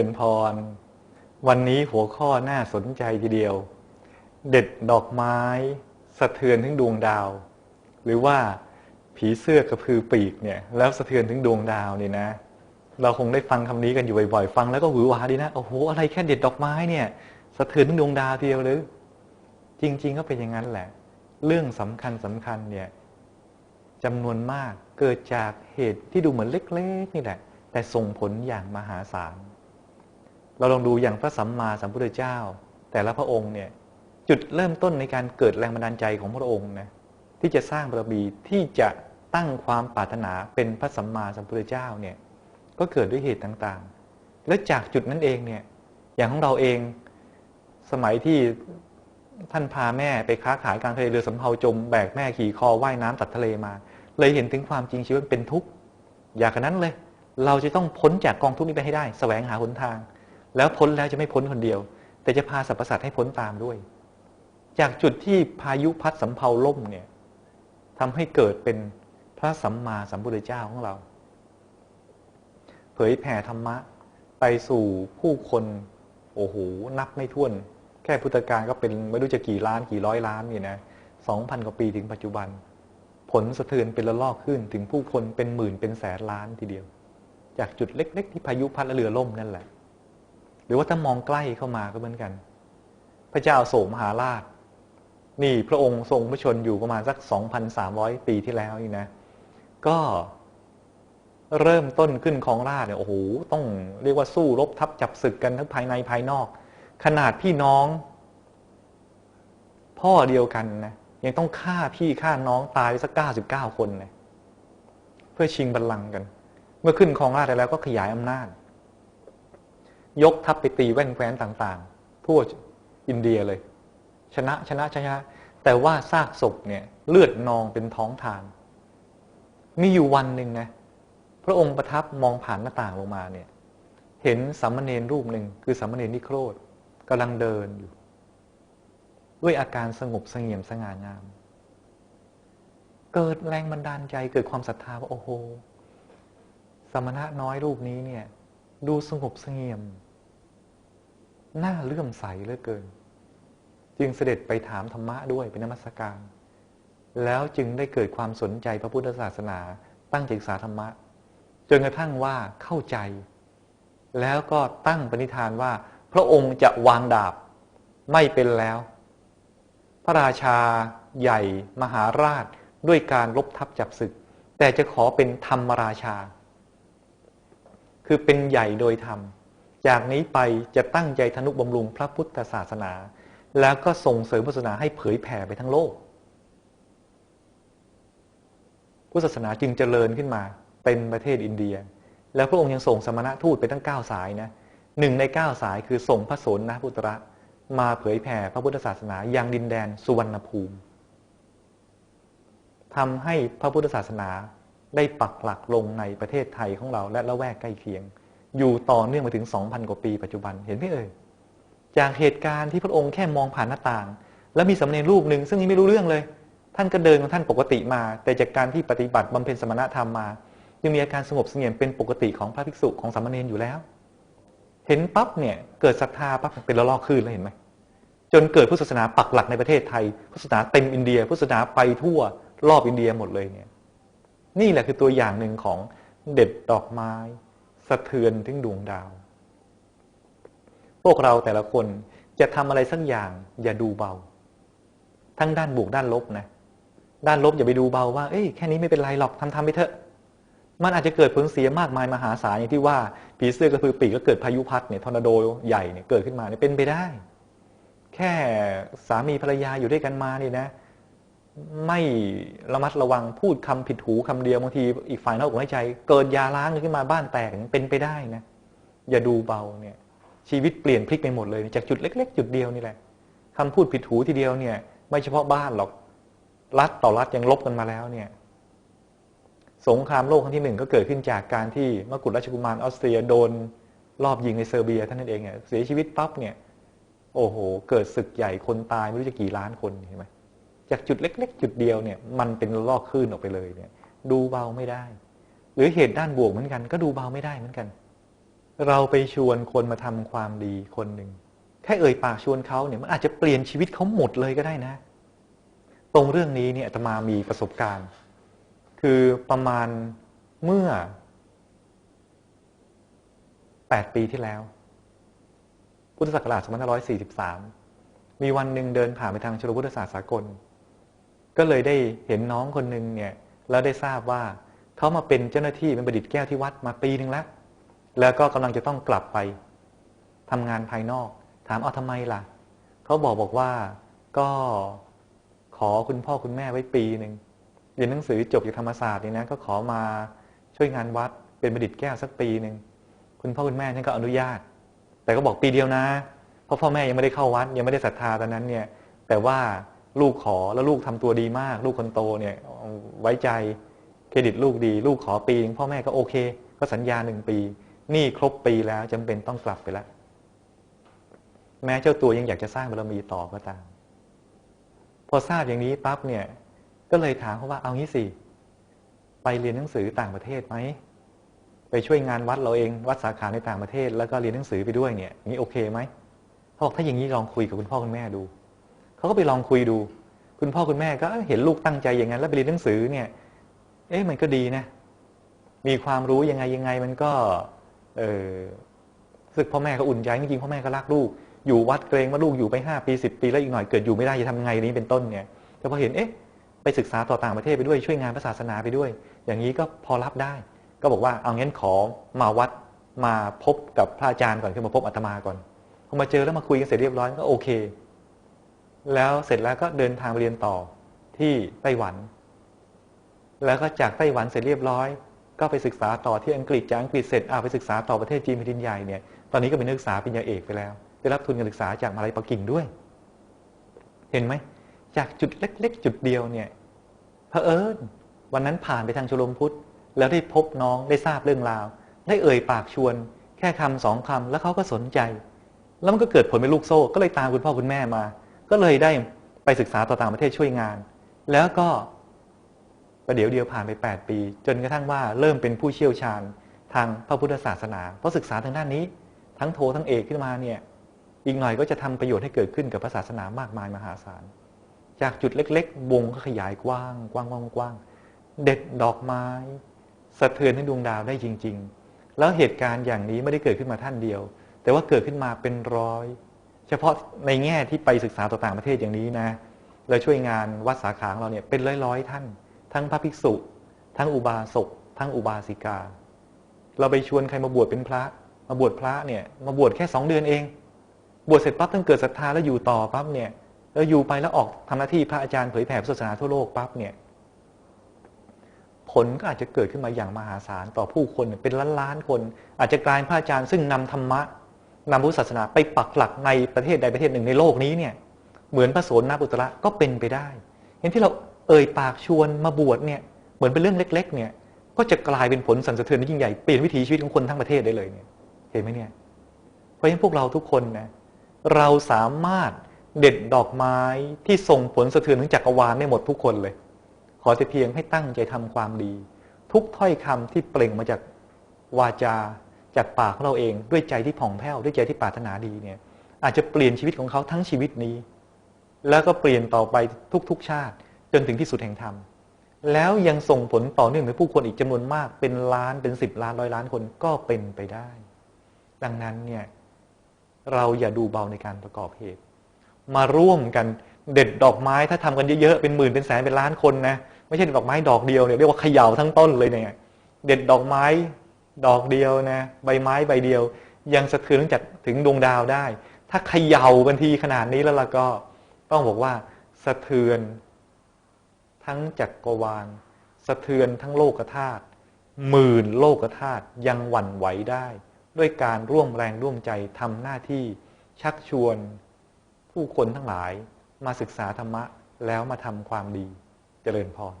เป็นพร วันนี้หัวข้อน่าสนใจทีเดียว เด็ดดอกไม้สะเทือนถึงดวงดาว หรือว่าผีเสื้อกระพือปีกเนี่ย แล้วสะเทือนถึงดวงดาวนี่นะ เราคงได้ฟังคำนี้กันอยู่บ่อยๆฟังแล้วก็หวือหวาดีนะโอ้โหอะไรแค่เด็ดดอกไม้เนี่ยสะเทือนถึงดวงดาวทีเดียวหรือ จริง ๆ ก็เป็นอย่างนั้นแหละ เรื่องสำคัญสำคัญเนี่ยจำนวนมากเกิดจากเหตุที่ดูเหมือนเล็ก ๆ นี่แหละ แต่ส่งผลอย่างมหาศาล เราลองดูอย่างพระสัมมาสัมพุทธเจ้า แต่ละพระองค์เนี่ยจุดเริ่มต้นในการเกิดแรงบันดาลใจของพระองค์นะที่จะสร้างบารมีที่จะตั้งความปรารถนาเป็นพระสัมมาสัมพุทธเจ้าเนี่ยก็เกิดด้วยเหตุต่างๆ และจากจุดนั้นเองเนี่ยอย่างของเราเองสมัยที่ท่านพาแม่ไปค้าขายกลางทะเลเรือสำเภาจมแบกแม่ขี่คอว่ายน้ำตัดทะเลมา เลยเห็นถึงความจริงชีวิตเป็นทุกข์ อยากนั้นเลย เราจะต้องพ้นจากกองทุกข์นี้ไปให้ได้แสวงหาหนทาง แล้วพ้นแล้วจะไม่พ้นคนเดียว แต่จะพาสรรพสัตว์ให้พ้นตามด้วย จากจุดที่พายุพัดสำเภาล่มเนี่ยทำให้เกิดเป็นพระสัมมาสัมพุทธเจ้าของเรา เผยแผ่ธรรมะไปสู่ผู้คนโอ้โหนับไม่ถ้วน แค่พุทธกาลก็เป็นไม่รู้จะกี่ล้านกี่ร้อยล้านนี่นะสองพันกว่าปีถึงปัจจุบัน ผลสะเทือนเป็นระลอกขึ้นถึงผู้คนเป็นหมื่นเป็นแสนล้านทีเดียว จากจุดเล็ก ๆ ที่พายุพัดและเรือล่มนั่นแหละ หรือว่าถ้ามองใกล้เข้ามาก็เหมือนกัน พระเจ้าโศกมหาราช นี่พระองค์ทรงพระชนอยู่ประมาณสัก 2,300 ปีที่แล้วนี่นะ ก็เริ่มต้นขึ้นของราชเนี่ยโอ้โหต้องเรียกว่าสู้รบทับจับศึกกันทั้งภายในภายนอก ขนาดพี่น้อง พ่อเดียวกันนะยังต้องฆ่าพี่ฆ่าน้องตายไปสัก99คนเลยเพื่อชิงบัลลังก์กัน เมื่อขึ้นครองราชแล้วก็ขยายอำนาจ ยกทัพไปตีแว่นแคว้นต่างๆ ทั่วอินเดียเลย ชนะชนะชนะ แต่ว่าซากศพเนี่ยเลือดนองเป็นท้องทานมีอยู่วันหนึ่งนะพระองค์ประทับมองผ่านหน้าต่างลงมาเนี่ย เห็นสามเณรรูปหนึ่งคือสามเณรนิโครธกำลังเดินอยู่ ด้วยอาการสงบเสงี่ยมสง่างาม เกิดแรงบันดาลใจเกิดความศรัทธาว่าโอ้โหสมณะน้อยรูปนี้เนี่ย ดูสงบเสงี่ยม น่าเลื่อมใสเหลือเกิน จึงเสด็จไปถามธรรมะด้วยเป็นนมัสการ แล้วจึงได้เกิดความสนใจพระพุทธศาสนา ตั้งใจศึกษาธรรมะ จนกระทั่งว่าเข้าใจ แล้วก็ตั้งปณิธานว่า พระองค์จะวางดาบไม่เป็นแล้ว พระราชาใหญ่มหาราชด้วยการลบทับจับศึก แต่จะขอเป็นธรรมราชา คือเป็นใหญ่โดยธรรม จากนี้ไปจะตั้งใจทนุบำรุงพระพุทธศาสนา แล้วก็ส่งเสริมพุทธศาสนาให้เผยแผ่ไปทั้งโลก พุทธศาสนาจึงเจริญขึ้นมา เต็มประเทศอินเดีย แล้วพระองค์ยังส่งสมณะทูตไปตั้ง 9 สายนะหนึ่งใน9สายคือส่งพระสนนะพุทธระมาเผยแผ่พระพุทธศาสนายังดินแดนสุวรรณภูมิทำให้พระพุทธศาสนาได้ปักหลักลงในประเทศไทยของเราและละแวกใกล้เคียง อยู่ต่อเนื่องมาถึง 2,000 กว่าปีปัจจุบันเห็นไหมเอ่ยจากเหตุการณ์ที่พระองค์แค่มองผ่านหน้าต่าง แล้วมีสำเนรรูปหนึ่งซึ่งนี่ไม่รู้เรื่องเลย ท่านก็เดินของท่านปกติมา แต่จากการที่ปฏิบัติบำเพ็ญสมณธรรมมายังมีอาการสงบเสงี่ยมเป็นปกติของพระภิกษุของสามเณรอยู่แล้ว เห็นปั๊บเนี่ยเกิดศรัทธาปั๊บเป็นระลอกคลื่นแล้วเห็นไหมจนเกิดพุทธศาสนาปักหลักในประเทศไทย พุทธศาสนาเต็มอินเดีย พุทธศาสนาไปทั่วรอบอินเดียหมดเลยเนี่ยนี่แหละคือตัวอย่างหนึ่งของเด็ดดอกไม้ สะเทือนถึงดวงดาว พวกเราแต่ละคนจะทำอะไรสักอย่าง อย่าดูเบา ทั้งด้านบวกด้านลบนะ ด้านลบอย่าไปดูเบาว่า เอ้ยแค่นี้ไม่เป็นไรหรอกทำทำไปเถอะ มันอาจจะเกิดผลเสียมากมายมหาศาลอย่างที่ว่าผีเสื้อกระพือปีกก็เกิดพายุพัดเนี่ยทอร์นาโดใหญ่เนี่ยเกิดขึ้นมาเนี่ยเป็นไปได้ แค่สามีภรรยาอยู่ด้วยกันมาเนี่ยนะ ไม่ระมัดระวังพูดคำผิดหูคำเดียวบางทีอีกฝ่ายนอกอกให้ใจ เกิดยาล้างขึ้นมาบ้านแตกเป็นไปได้นะอย่าดูเบาเนี่ยชีวิตเปลี่ยนพลิกไปหมดเลย จากจุดเล็ก ๆ จุดเดียวนี่แหละคำพูดผิดหูทีเดียวเนี่ย ไม่เฉพาะบ้านหรอกรัฐต่อรัฐยังลบกันมาแล้วเนี่ย สงครามโลกครั้งที่หนึ่งก็เกิดขึ้นจากการที่มกุฎราชกุมารออสเตรียโดนรอบยิงในเซอร์เบียท่านนั่นเองเนี่ยเสียชีวิตปั๊บเนี่ย โอ้โห เกิดศึกใหญ่คนตายไม่รู้จะกี่ล้านคนเห็นไหม จากจุดเล็ก ๆ จุดเดียวเนี่ยมันเป็นลอกคลื่นออกไปเลยเนี่ย ดูเบาไม่ได้ หรือเหตุด้านบวกเหมือนกัน ก็ดูเบาไม่ได้เหมือนกัน เราไปชวนคนมาทำความดีคนหนึ่งแค่เอ่ยปากชวนเขาเนี่ยมันอาจจะเปลี่ยนชีวิตเขาหมดเลยก็ได้นะ ตรงเรื่องนี้เนี่ยอาตมามีประสบการณ์ คือประมาณเมื่อ8ปีที่แล้ว พุทธศักราช2543 มีวันหนึ่งเดินผ่านไปทางชลพุทธศาสตร์สากล ก็เลยได้เห็นน้องคนหนึ่งเนี่ยแล้วได้ทราบว่าเขามาเป็นเจ้าหน้าที่เป็นประดิษฐ์แก้วที่วัดมาปีหนึ่งแล้ว แล้วก็กำลังจะต้องกลับไปทำงานภายนอก ถามเอาทำไมล่ะเขาบอกบอกว่าก็ขอคุณพ่อคุณแม่ไว้ปีหนึ่งเรียนหนังสือจบจากธรรมศาสตร์นี่นะก็ขอมาช่วยงานวัดเป็นประดิษฐ์แก้วสักปีหนึ่งคุณพ่อคุณแม่ท่านก็อนุญาต แต่ก็บอกปีเดียวนะ เพราะพ่อแม่ยังไม่ได้เข้าวัดยังไม่ได้ศรัทธาตอนนั้นเนี่ย แต่ว่า ลูกขอแล้วลูกทำตัวดีมาก ลูกคนโตเนี่ยไว้ใจเครดิตลูกดี ลูกขอปีนึงพ่อแม่ก็โอเค ก็สัญญาหนึ่งปีนี่ครบปีแล้วจำเป็นต้องกลับไปแล้วแม้เจ้าตัวยังอยากจะสร้างบารมีต่อก็ตาม พอทราบอย่างนี้ปั๊บเนี่ยก็เลยถามเขาว่าเอางี้สิไปเรียนหนังสือต่างประเทศไหมไปช่วยงานวัดเราเองวัดสาขาในต่างประเทศ แล้วก็เรียนหนังสือไปด้วยเนี่ยนี่โอเคไหมเขาบอกถ้าอย่างนี้ลองคุยกับคุณพ่อคุณแม่ดู เขาก็ไปลองคุยดู คุณพ่อคุณแม่ก็เห็นลูกตั้งใจอย่างนั้น แล้วไปเรียนหนังสือเนี่ย เอ๊ะมันก็ดีนะ มีความรู้ยังไงยังไงมันก็ เออสึกพ่อแม่ก็อุ่นใจจริงๆพ่อแม่ก็รักลูก อยู่วัดเกรงว่าลูกอยู่ไปห้าปีสิบปีแล้วอีกหน่อยเกิดอยู่ไม่ได้จะทำยังไงนี้เป็นต้นเนี่ยแต่พอเห็นเอ๊ะไปศึกษาต่อต่างประเทศไปด้วยช่วยงานศาสนาไปด้วย อย่างนี้ก็พอรับได้ ก็บอกว่าเอางั้นขอมาวัดมาพบกับพระอาจารย์ก่อนคือมาพบอาตมาก่อนพอมาเจอแล้วมาคุยกันเสร็จเรียบร้อยก็โอเค แล้วเสร็จแล้วก็เดินทางไปเรียนต่อที่ไต้หวัน แล้วก็จากไต้หวันเสร็จเรียบร้อย ก็ไปศึกษาต่อที่อังกฤษจากอังกฤษเสร็จอ่าไปศึกษาต่อประเทศจีนแผ่นดินใหญ่เนี่ยตอนนี้ก็เป็นนักศึกษาปริญญาเอกไปแล้ว ได้รับทุนการศึกษาจากมาลัยปักกิ่งด้วย เห็นไหมจากจุดเล็ก ๆ จุดเดียวเนี่ยเผอิญวันนั้นผ่านไปทางชลมพุทธ แล้วได้พบน้องได้ทราบเรื่องราว ได้เอ่ยปากชวน แค่คำสองคำแล้วเขาก็สนใจ แล้วมันก็เกิดผลเป็นลูกโซ่ ก็เลยตามคุณพ่อคุณแม่มา ก็เลยได้ไปศึกษาต่อต่างประเทศช่วยงาน แล้วก็ประเดี๋ยวเดียวผ่านไป 8 ปี จนกระทั่งว่าเริ่มเป็นผู้เชี่ยวชาญทางพระพุทธศาสนา เพราะศึกษาทางด้านนี้ ทั้งโททั้งเอกขึ้นมาเนี่ยอีกหน่อยก็จะทำประโยชน์ให้เกิดขึ้นกับพระศาสนามากมายมหาศาล จากจุดเล็ก ๆ วงก็ขยายกว้างกว้างกว้างกว้างเด็ดดอกไม้สะเทือนให้ดวงดาวได้จริง ๆ แล้วเหตุการณ์อย่างนี้ไม่ได้เกิดขึ้นมาท่านเดียว แต่ว่าเกิดขึ้นมาเป็นร้อย เฉพาะในแง่ที่ไปศึกษาต่อต่างประเทศอย่างนี้นะแล้วช่วยงานวัดสาขาของเราเนี่ยเป็นร้อยๆท่าน ทั้งพระภิกษุ ทั้งอุบาสกทั้งอุบาสิกา เราไปชวนใครมาบวชเป็นพระ มาบวชพระเนี่ยมาบวชแค่สองเดือนเอง บวชเสร็จปั๊บต้องเกิดศรัทธาแล้วอยู่ต่อปั๊บเนี่ยแล้วอยู่ไปแล้วออกทำหน้าที่พระอาจารย์เผยแผ่ศาสนาทั่วโลกปั๊บเนี่ยผลก็อาจจะเกิดขึ้นมาอย่างมหาศาลต่อผู้คนเป็นล้านล้านๆคน อาจจะกลายพระอาจารย์ซึ่งนำธรรมะ นำพุทธศาสนาไปปักหลักในประเทศใดประเทศหนึ่งในโลกนี้เนี่ยเหมือนพระโสนนาปุตระก็เป็นไปได้ เห็นที่เราเอ่ยปากชวนมาบวชเนี่ยเหมือนเป็นเรื่องเล็ก ๆ เนี่ยก็จะกลายเป็นผลสั่นสะเทือนที่ยิ่งใหญ่เปลี่ยนวิถีชีวิตของคนทั้งประเทศได้เลยเนี่ยเห็นไหมเนี่ยเพราะฉะนั้นพวกเราทุกคนนะเราสามารถเด็ดดอกไม้ที่ส่งผลสะเทือนถึงจักรวาลได้หมดทุกคนเลย ขอแต่เพียงให้ตั้งใจทำความดี ทุกถ้อยคำที่เปล่งมาจากวาจา จากปากของเราเองด้วยใจที่ผ่องแผ้วด้วยใจที่ปรารถนาดีเนี่ย อาจจะเปลี่ยนชีวิตของเขาทั้งชีวิตนี้ แล้วก็เปลี่ยนต่อไปทุกๆชาติ จนถึงที่สุดแห่งธรรมแล้วยังส่งผลต่อเนื่องไปผู้คนอีกจำนวนมาก เป็นล้านเป็นสิบล้านร้อยล้านคนก็เป็นไปได้ ดังนั้นเนี่ยเราอย่าดูเบาในการประกอบเหตุ มาร่วมกันเด็ดดอกไม้ถ้าทำกันเยอะๆเป็นหมื่นเป็นแสนเป็นล้านคนนะไม่ใช่ดอกไม้ดอกเดียวเนี่ยเรียกว่าเขย่าทั้งต้นเลยเนี่ยเด็ดดอกไม้ ดอกเดียวนะใบไม้ใบเดียว ยังสะเทือนจากถึงดวงดาวได้ ถ้าเขย่ากันทีขนาดนี้แล้วล่ะก็ต้องบอกว่าสะเทือน ทั้งจักรวาล สะเทือนทั้งโลกธาตุหมื่นโลกธาตุยังหวั่นไหวได้ ด้วยการร่วมแรงร่วมใจทำหน้าที่ชักชวน ผู้คนทั้งหลายมาศึกษาธรรมะแล้วมาทำความดีเจริญพร